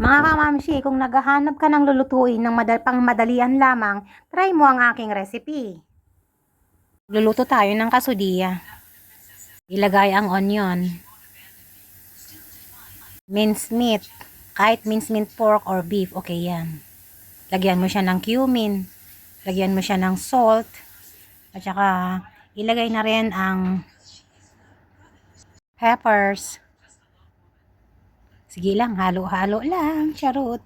Mga kamamshi, kung naghahanap ka ng lulutuin ng madal pang madalian lamang, try mo ang aking recipe. Luluto tayo ng kasudiya. Ilagay ang onion. Minced meat. Kahit minced meat pork or beef, okay yan. Lagyan mo siya ng cumin. Lagyan mo siya ng salt. At saka, ilagay na rin ang peppers. Sige lang, halo-halo lang. Charot.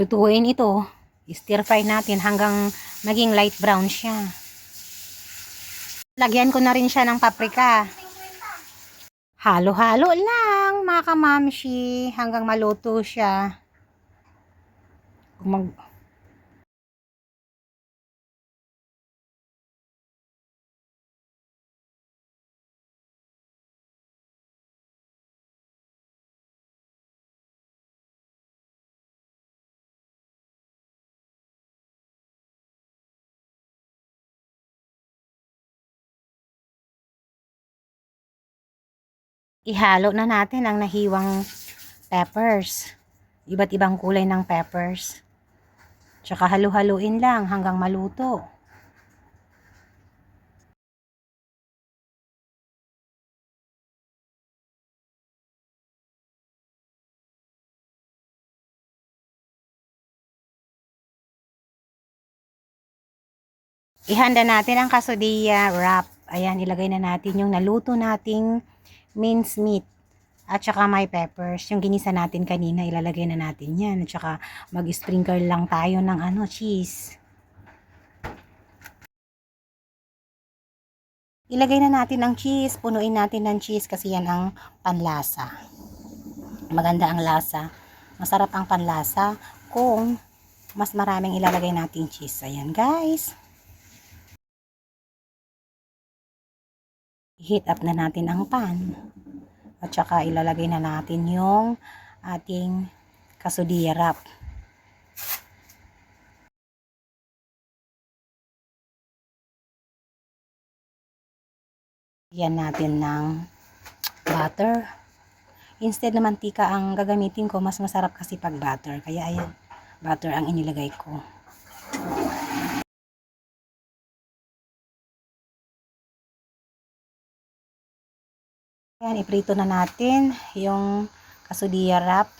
Lutuin ito. Stir fry natin hanggang maging light brown siya. Lagyan ko na rin siya ng paprika. Halo-halo lang, mga kamamshi, hanggang maluto siya. Kung mag... Ihalo na natin ang nahiwang peppers. Iba't ibang kulay ng peppers. Tsaka halu-haluin lang hanggang maluto. Ihanda natin ang kasodiya wrap. Ayan, ilagay na natin yung naluto nating minced meat. At saka may peppers. Yung ginisa natin kanina, ilalagay na natin yan. At saka mag-sprinkle lang tayo ng ano, cheese. Ilagay na natin ang cheese. Punuin natin ng cheese kasi yan ang panlasa. Maganda ang lasa. Masarap ang panlasa kung mas maraming ilalagay natin cheese. Ayan guys. Heat up na natin ang pan. At saka ilalagay na natin yung ating kasudiya wrap. Yan natin ng butter. Instead na mantika ang gagamitin ko, mas masarap kasi pag butter. Kaya ayan, butter ang inilagay ko. Ayan, iprito na natin yung kasudiya wrap.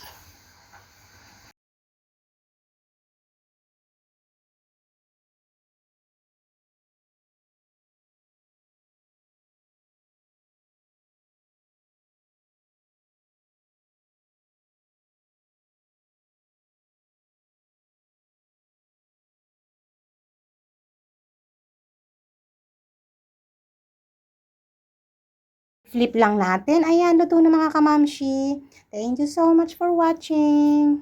Flip lang natin. Ayan, luto na mga kamamshi. Thank you so much for watching.